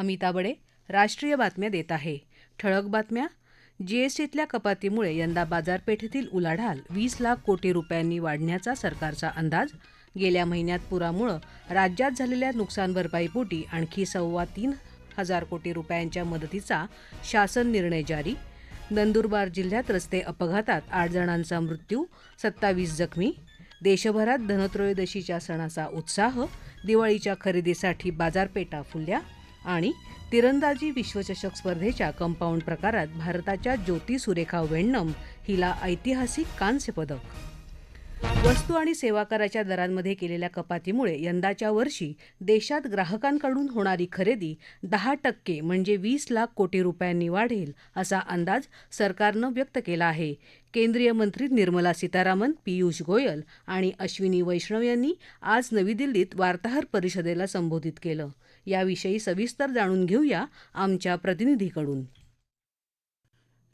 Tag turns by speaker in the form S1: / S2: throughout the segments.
S1: अमिता बडे राष्ट्रीय बातम्या देत आहे ठळक बातम्या जीएसटीतल्या कपातीमुळे यंदा बाजारपेठेतील उलाढाल वीस लाख कोटी रुपयांनी वाढण्याचा सरकारचा अंदाज गेल्या महिन्यात पुरामुळं राज्यात झालेल्या नुकसान भरपाईपोटी आणखी सव्वा तीन हजार कोटी रुपयांच्या मदतीचा शासन निर्णय जारी नंदुरबार जिल्ह्यात रस्ते अपघातात आठ जणांचा मृत्यू सत्तावीस जखमी देशभरात धनत्रयोदशीच्या सणाचा उत्साह दिवाळीच्या खरेदीसाठी बाजारपेठा फुलल्या आणि तिरंदाजी विश्वचषक स्पर्धेच्या कंपाऊंड प्रकारात भारताच्या ज्योती सुरेखा वेण्णम हिला ऐतिहासिक कांस्य पदक। वस्तू आणि सेवा कराच्या दरांमध्ये केलेल्या कपातीमुळे यंदाच्या वर्षी देशात ग्राहकांकडून होणारी खरेदी दहा टक्के म्हणजे वीस लाख कोटी रुपयांनी वाढेल असा अंदाज सरकारनं व्यक्त केला आहे केंद्रीय मंत्री निर्मला सीतारामन पियुष गोयल आणि अश्विनी वैष्णव यांनी आज नवी दिल्लीत वार्ताहर परिषदेला संबोधित केलं याविषयी सविस्तर जाणून घेऊया आमच्या प्रतिनिधीकडून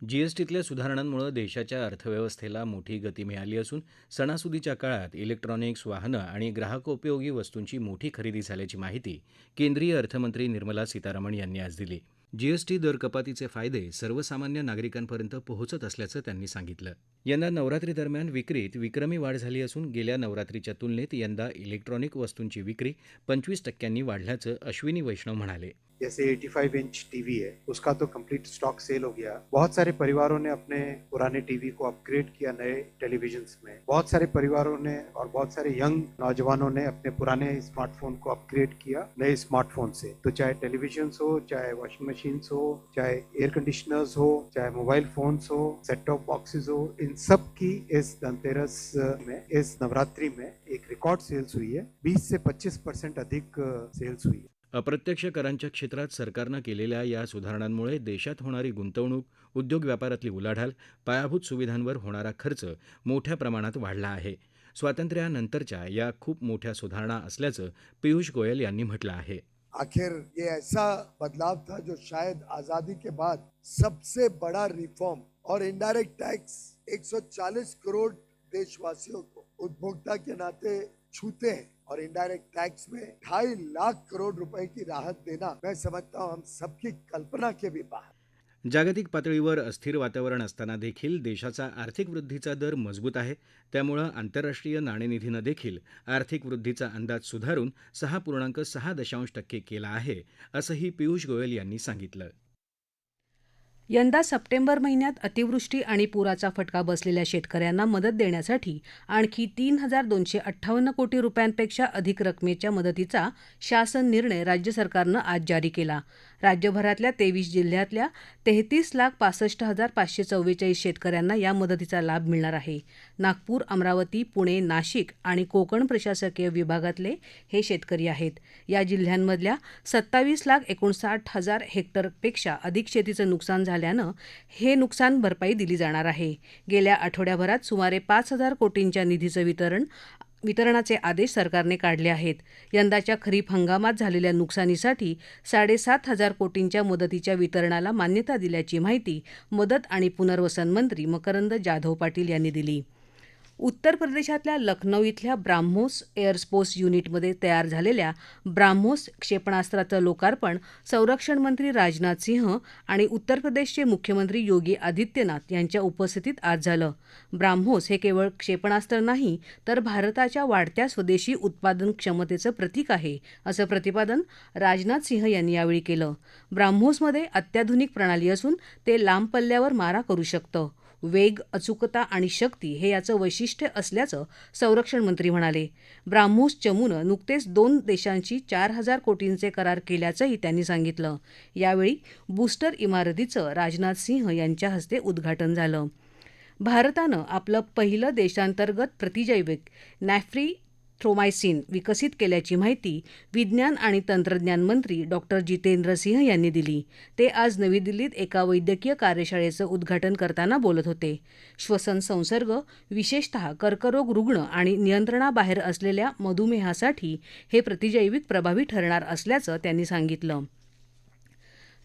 S2: जीएसटीतल्या सुधारणांमुळे देशाच्या अर्थव्यवस्थेला मोठी गती मिळाली असून सणासुदीच्या काळात इलेक्ट्रॉनिक्स वाहनं आणि ग्राहकोपयोगी वस्तूंची मोठी खरेदी झाल्याची माहिती केंद्रीय अर्थमंत्री निर्मला सीतारामन यांनी आज दिली जीएसटी दर कपातीचे फायदे सर्वसामान्य नागरिकांपर्यंत पोहोचत असल्याचं त्यांनी सांगितलं यंदा नवरात्री दरम्यान विक्रीत विक्रमी वाढ झाली असून गेल्या नवरात्रीच्या तुलनेत यंदा इलेक्ट्रॉनिक वस्तूंची विक्री पंचवीस टक्क्यांनी वाढल्याचं अश्विनी वैष्णव म्हणाले
S3: जैसे 85 इंच टीवी है उसका तो कंप्लीट स्टॉक सेल हो गया बहुत सारे परिवारों ने अपने पुराने टीवी को अपग्रेड किया नए टेलीविजन में बहुत सारे परिवारों ने और बहुत सारे यंग नौजवानों ने अपने पुराने स्मार्टफोन को अपग्रेड किया नए स्मार्टफोन से तो चाहे टेलीविजन हो चाहे वॉशिंग मशीन हो चाहे एयर कंडीशनर्स हो चाहे मोबाइल फोन हो सेट टॉप बॉक्सेज हो इन सब की इस धनतेरस में इस नवरात्रि में एक रिकॉर्ड सेल्स हुई है बीस से पच्चीस परसेंट अधिक सेल्स हुई है
S2: अप्रत्यक्ष करांच्या क्षेत्रात सरकारनं केलेल्या या सुधारणांमुळे देशात होणारी गुंतवणूक उद्योग व्यापारातली उलाढाल पायाभूत सुविधांवर होणारा खर्च मोठ्या प्रमाणात वाढला आहे स्वातंत्र्यानंतरच्या या खूप मोठ्या सुधारणा असल्याचं पियुष गोयल यांनी म्हटलं आहे
S4: आखिर ये ऐसा बदलाव था जो शायद आजादी के बाद सबसे बड़ा रिफॉर्म और इनडायरेक्ट टैक्स 140 करोड़ देशवासियों को उपभोक्ता के नाते छूते हैं और इनडायरेक्ट टैक्स में ढाई लाख करोड़ रुपए की राहत देना मैं समझता हूँ हम सबकी कल्पना के भी बाहर
S2: जागतिक पातळीवर अस्थिर वातावरण असताना देखील देशाचा आर्थिक वृद्धीचा दर मजबूत आहे त्यामुळं आंतरराष्ट्रीय नाणेनिधीनं देखील आर्थिक वृद्धीचा अंदाज सुधारून सहा पूर्णांक सहा दशांश टक्के केला आहे असंही पियुष गोयल यांनी सांगितलं
S1: यंदा सप्टेंबर महिन्यात अतिवृष्टी आणि पुराचा फटका बसलेल्या शेतकऱ्यांना मदत देण्यासाठी आणखी तीन हजार दोनशे अठ्ठावन्न कोटी रुपयांपेक्षा अधिक रकमेच्या मदतीचा शासन निर्णय राज्य सरकारनं आज जारी केला राज्यभरातल्या तेवीस जिल्ह्यातल्या तेहतीस लाख पासष्ट हजार पाचशे चव्वेचाळीस शेतकऱ्यांना या मदतीचा लाभ मिळणार आहे नागपूर अमरावती पुणे नाशिक आणि कोकण प्रशासकीय विभागातले हे शेतकरी आहेत या जिल्ह्यांमधल्या सत्तावीस लाख एकोणसाठ हजार हेक्टरपेक्षा अधिक शेतीचं नुकसान झाल्यानं हे नुकसान भरपाई दिली जाणार आहे गेल्या आठवड्याभरात सुमारे पाच हजार कोटींच्या निधीचं वितरण वितरणाचे आदेश सरकारने काढले आहेत यंदाच्या खरीप हंगामात झालेल्या नुकसानीसाठी साडेसात हजार कोटींच्या मदतीच्या वितरणाला मान्यता दिल्याची माहिती मदत आणि पुनर्वसन मंत्री मकरंद जाधव पाटील यांनी दिली उत्तर प्रदेशातल्या लखनौ इथल्या ब्राह्मोस एअरस्पोर्स युनिटमध्ये तयार झालेल्या ब्राह्मोस क्षेपणास्त्राचं लोकार्पण संरक्षण मंत्री राजनाथ सिंह आणि उत्तर प्रदेशचे मुख्यमंत्री योगी आदित्यनाथ यांच्या उपस्थितीत आज झालं ब्राह्मोस हे केवळ क्षेपणास्त्र नाही तर भारताच्या वाढत्या स्वदेशी उत्पादन क्षमतेचं प्रतीक आहे असं प्रतिपादन राजनाथ सिंह यांनी यावेळी केलं ब्राह्मोसमध्ये अत्याधुनिक प्रणाली असून ते लांब पल्ल्यावर मारा करू शकतं वेग अचूकता आणि शक्ती हे याचं वैशिष्ट्य असल्याचं संरक्षण मंत्री म्हणाले ब्राह्मोस चमूनं नुकतेच दोन देशांशी चार हजार कोटींचे करार केल्याचंही त्यांनी सांगितलं यावेळी बूस्टर इमारतीचं राजनाथ सिंह यांच्या हस्ते उद्घाटन झालं भारतानं आपलं पहिलं देशांतर्गत प्रतिजैविक नॅफ्री थ्रोमायसिन विकसित केल्याची माहिती विज्ञान आणि तंत्रज्ञान मंत्री डॉक्टर जितेंद्र सिंह यांनी दिली ते आज नवी दिल्लीत एका वैद्यकीय कार्यशाळेचं उद्घाटन करताना बोलत होते श्वसन संसर्ग विशेषतः कर्करोग रुग्ण आणि नियंत्रणाबाहेर असलेल्या मधुमेहासाठी हे प्रतिजैविक प्रभावी ठरणार असल्याचं त्यांनी सांगितलं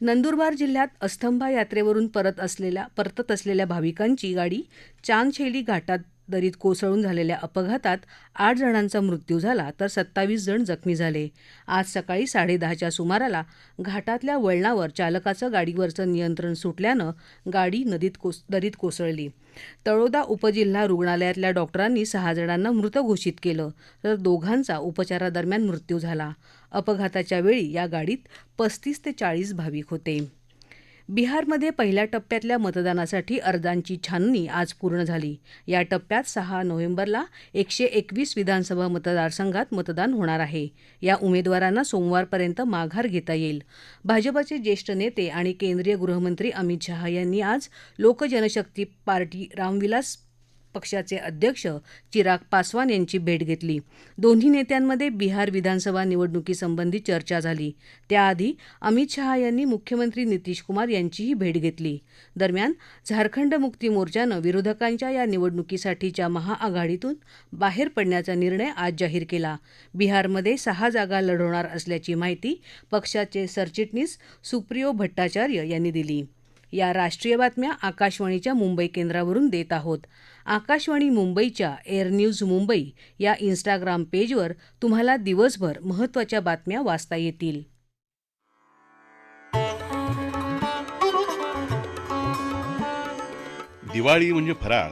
S1: नंदुरबार जिल्ह्यात अस्तंभा यात्रेवरून परत असलेल्या परतत असलेल्या भाविकांची गाडी चांदशेली घाटात दरीत कोसळून झालेल्या अपघातात आठ जणांचा मृत्यू झाला तर सत्तावीस जण जखमी झाले आज सकाळी साडेदहाच्या सुमाराला घाटातल्या वळणावर चालकाचं गाडीवरचं नियंत्रण सुटल्यानं गाडी नदीत कोस दरीत कोसळली तळोदा उपजिल्हा रुग्णालयातल्या डॉक्टरांनी सहा जणांना मृत घोषित केलं तर दोघांचा उपचारादरम्यान मृत्यू झाला अपघाताच्या वेळी या गाडीत पस्तीस ते चाळीस भाविक होते बिहारमध्ये पहिल्या टप्प्यातल्या मतदानासाठी अर्जांची छाननी आज पूर्ण झाली या टप्प्यात सहा नोव्हेंबरला एकशे एकवीस विधानसभा मतदारसंघात मतदान होणार आहे या उमेदवारांना सोमवारपर्यंत माघार घेता येईल भाजपाचे ज्येष्ठ नेते आणि केंद्रीय गृहमंत्री अमित शहा यांनी आज लोकजनशक्ती पार्टी रामविलास पक्षाचे अध्यक्ष चिराग पासवान यांची भेट घेतली दोन्ही नेत्यांमध्ये बिहार विधानसभा निवडणुकीसंबंधी चर्चा झाली त्याआधी अमित शहा यांनी मुख्यमंत्री नितीश कुमार यांचीही भेट घेतली दरम्यान झारखंड मुक्ती मोर्चानं विरोधकांच्या या निवडणुकीसाठीच्या महाआघाडीतून बाहेर पडण्याचा निर्णय आज जाहीर केला बिहारमध्ये सहा जागा लढवणार असल्याची माहिती पक्षाचे सरचिटणीस सुप्रियो भट्टाचार्य यांनी दिली या राष्ट्रीय बातम्या आकाशवाणीच्या मुंबई केंद्रावरून देत आहोत आकाशवाणी मुंबईच्या एअर न्यूज मुंबई या इन्स्टाग्राम पेजवर तुम्हाला दिवसभर महत्वाच्या बातम्या वाचता येतील
S5: दिवाळी म्हणजे फराळ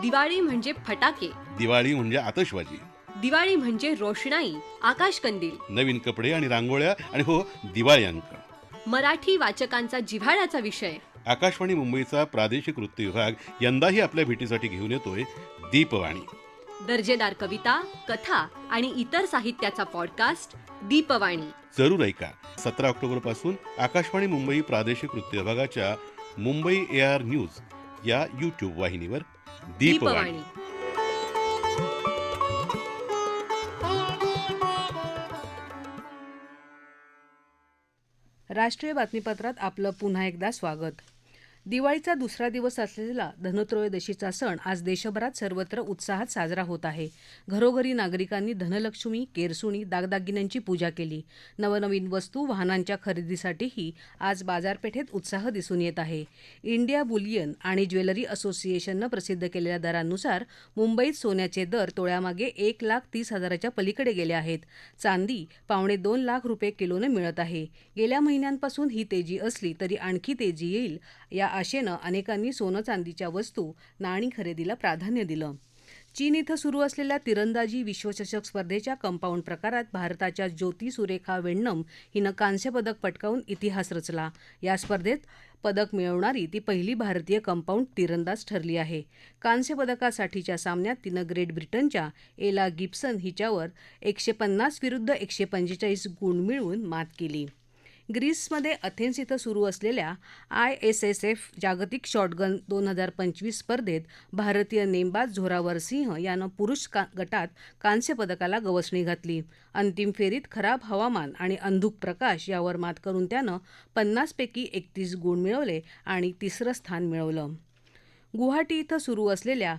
S6: दिवाळी म्हणजे फटाके
S5: दिवाळी म्हणजे आतशबाजी
S6: दिवाळी म्हणजे रोषणाई आकाश कंदील
S5: नवीन कपडे आणि रांगोळ्या आणि हो दिवाळी
S6: अंक मराठी वाचकांचा जिव्हाळ्याचा विषय
S5: आकाशवाणी मुंबईचा प्रादेशिक वृत्त विभाग यंदाही आपल्या भेटीसाठी घेऊन येतोय दीपवाणी
S6: दर्जेदार कविता कथा आणि इतर साहित्याचा पॉडकास्ट दीपवाणी
S5: जरूर ऐका सतरा ऑक्टोबर पासून आकाशवाणी मुंबई प्रादेशिक वृत्त विभागाच्या मुंबई ए आर न्यूज या युट्यूब वाहिनीवर दीपवाणी
S1: राष्ट्रीय बातमीपत्रात आपलं पुन्हा एकदा स्वागत दिवाळीचा दुसरा दिवस असलेला धनत्रयोदशीचा सण आज देशभरात सर्वत्र उत्साहात साजरा होत आहे घरोघरी नागरिकांनी धनलक्ष्मी केरसुणी दागदागिन्यांची पूजा केली नवनवीन वस्तू वाहनांच्या खरेदीसाठीही आज बाजारपेठेत उत्साह दिसून येत आहे इंडिया बुलियन आणि ज्वेलरी असोसिएशननं प्रसिद्ध केलेल्या दरांनुसार मुंबईत सोन्याचे दर तोळ्यामागे एक लाख तीस हजाराच्या पलीकडे गेले आहेत चांदी पावणे दोन लाख रुपये किलोनं मिळत आहे गेल्या महिन्यांपासून ही तेजी असली तरी आणखी तेजी येईल या आशेनं अनेकांनी सोनं चांदीच्या वस्तू नाणी खरेदीला प्राधान्य दिलं चीन इथं सुरू असलेल्या तिरंदाजी विश्वचषक स्पर्धेच्या कंपाऊंड प्रकारात भारताच्या ज्योती सुरेखा वेण्णम हिनं कांस्य पदक पटकावून इतिहास रचला या स्पर्धेत पदक मिळवणारी ती पहिली भारतीय कंपाऊंड तिरंदाज ठरली आहे कांस्य पदकासाठीच्या सामन्यात तिनं ग्रेट ब्रिटनच्या एला गिब्सन हिच्यावर एकशे पन्नास विरुद्ध एकशे पंचेचाळीस गुण मिळवून मात केली ग्रीसमध्ये अथेन्स इथं सुरू असलेल्या आय एस एस एफ जागतिक शॉटगन दोन हजार पंचवीस स्पर्धेत भारतीय नेमबाज झोरावर सिंह यानं पुरुष गटात गटात पदकाला गवसणी घातली अंतिम फेरीत खराब हवामान आणि अंधुक प्रकाश यावर मात करून त्यानं पन्नासपैकी एकतीस गुण मिळवले आणि तिसरं स्थान मिळवलं गुवाहाटी इथं सुरू असलेल्या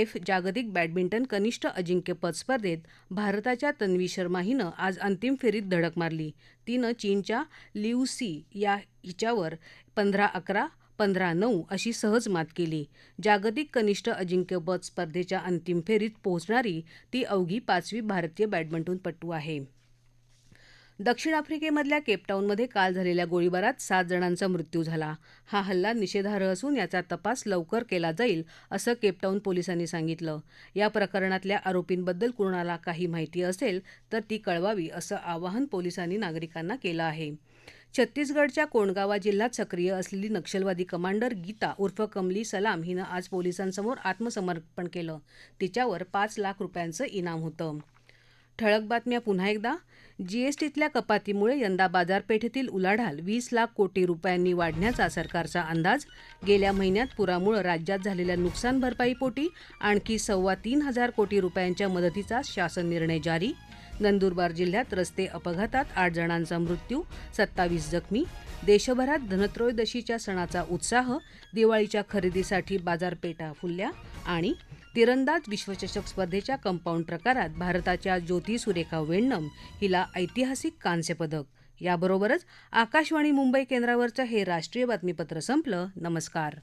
S1: एफ जागतिक बॅडमिंटन कनिष्ठ अजिंक्यपद स्पर्धेत भारताच्या तन्वी शर्मा हिनं आज अंतिम फेरीत धडक मारली तिनं चीनच्या लिऊ सी या हिच्यावर पंधरा अकरा पंधरा नऊ अशी सहज मात केली जागतिक कनिष्ठ अजिंक्यपद स्पर्धेच्या अंतिम फेरीत पोहोचणारी ती अवघी पाचवी भारतीय बॅडमिंटनपटू आहे दक्षिण आफ्रिकेमधल्या केपटाऊनमध्ये काल झालेल्या गोळीबारात सात जणांचा मृत्यू झाला हा हल्ला निषेधार्ह असून याचा तपास लवकर केला जाईल असं केपटाऊन पोलिसांनी सांगितलं या प्रकरणातल्या आरोपींबद्दल कुणाला काही माहिती असेल तर ती कळवावी असं आवाहन पोलिसांनी नागरिकांना केलं आहे छत्तीसगडच्या कोंडगावा जिल्ह्यात सक्रिय असलेली नक्षलवादी कमांडर गीता उर्फ कमली सलाम हिनं आज पोलिसांसमोर आत्मसमर्पण केलं तिच्यावर पाच लाख रुपयांचं इनाम होतं ठळक बातम्या पुन्हा एकदा जीएसटीतल्या कपातीमुळे यंदा बाजारपेठेतील उलाढाल वीस लाख कोटी रुपयांनी वाढण्याचा सरकारचा अंदाज गेल्या महिन्यात पुरामुळं राज्यात झालेल्या नुकसान भरपाईपोटी आणखी सव्वा तीन हजार कोटी रुपयांच्या मदतीचा शासन निर्णय जारी नंदुरबार जिल्ह्यात रस्ते अपघातात आठ जणांचा मृत्यू सत्तावीस जखमी देशभरात धनत्रयोदशीच्या सणाचा उत्साह दिवाळीच्या खरेदीसाठी बाजारपेठा फुलल्या आणि तिरंदाज विश्वचषक स्पर्धेच्या कंपाऊंड प्रकारात भारताच्या ज्योती सुरेखा वेण्णम हिला ऐतिहासिक कांस्य पदक याबरोबरच आकाशवाणी मुंबई केंद्रावरचं हे राष्ट्रीय बातमीपत्र संपलं नमस्कार